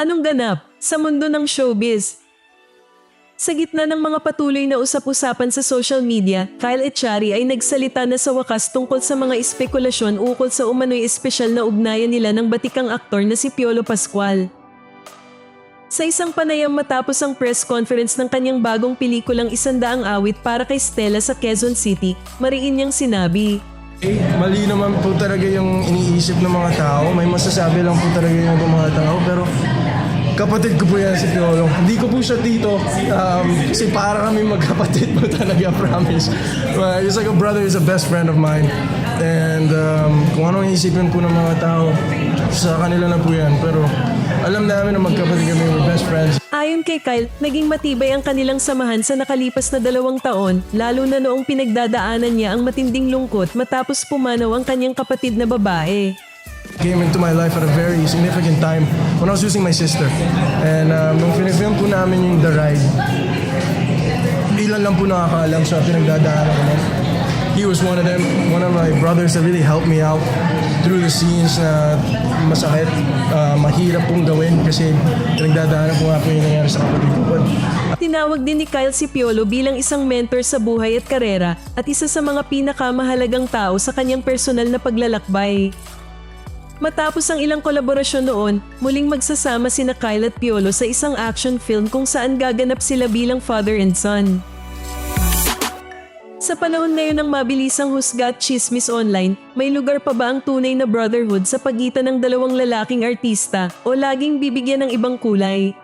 Anong ganap sa mundo ng showbiz? Sa gitna ng mga patuloy na usap-usapan sa social media, Kyle Echari ay nagsalita na sa wakas tungkol sa mga espekulasyon ukol sa umano'y espesyal na ugnayan nila ng batikang aktor na si Piolo Pascual. Sa isang panayam matapos ang press conference ng kanyang bagong pelikulang Isandaang Awit para kay Stella sa Quezon City, mariin niyang sinabi, Eh, mali naman po talaga yung iniisip ng mga tao. May masasabi lang po talaga yung mga tao. Pero kapatid ko po yan si Piolo. Hindi ko po siya tito. Um, kasi para kami magkapatid po talaga, promise. Uh, he's like a brother, he's a best friend of mine. And um, kung anong iisipin po ng mga tao, sa kanila na po yan. Pero alam namin na magkapatid kami, we're best friends. Ayon kay Kyle, naging matibay ang kanilang samahan sa nakalipas na dalawang taon, lalo na noong pinagdadaanan niya ang matinding lungkot matapos pumanaw ang kanyang kapatid na babae. came into my life at a very significant time when I was losing my sister. And um, nung pinifilm po namin yung The Ride, ilan lang po nakakaalam sa pinagdadaanan ko. He was one of them, one of my brothers that really helped me out through the scenes na masakit, uh, mahirap pong gawin kasi pinagdadaanan ko nga po yung nangyari sa kapatid ko. Tinawag din ni Kyle si Piolo bilang isang mentor sa buhay at karera at isa sa mga pinakamahalagang tao sa kanyang personal na paglalakbay. Matapos ang ilang kolaborasyon noon, muling magsasama sina Kyle at Piolo sa isang action film kung saan gaganap sila bilang father and son. Sa panahon ngayon ng mabilisang husga at chismis online, may lugar pa ba ang tunay na brotherhood sa pagitan ng dalawang lalaking artista o laging bibigyan ng ibang kulay?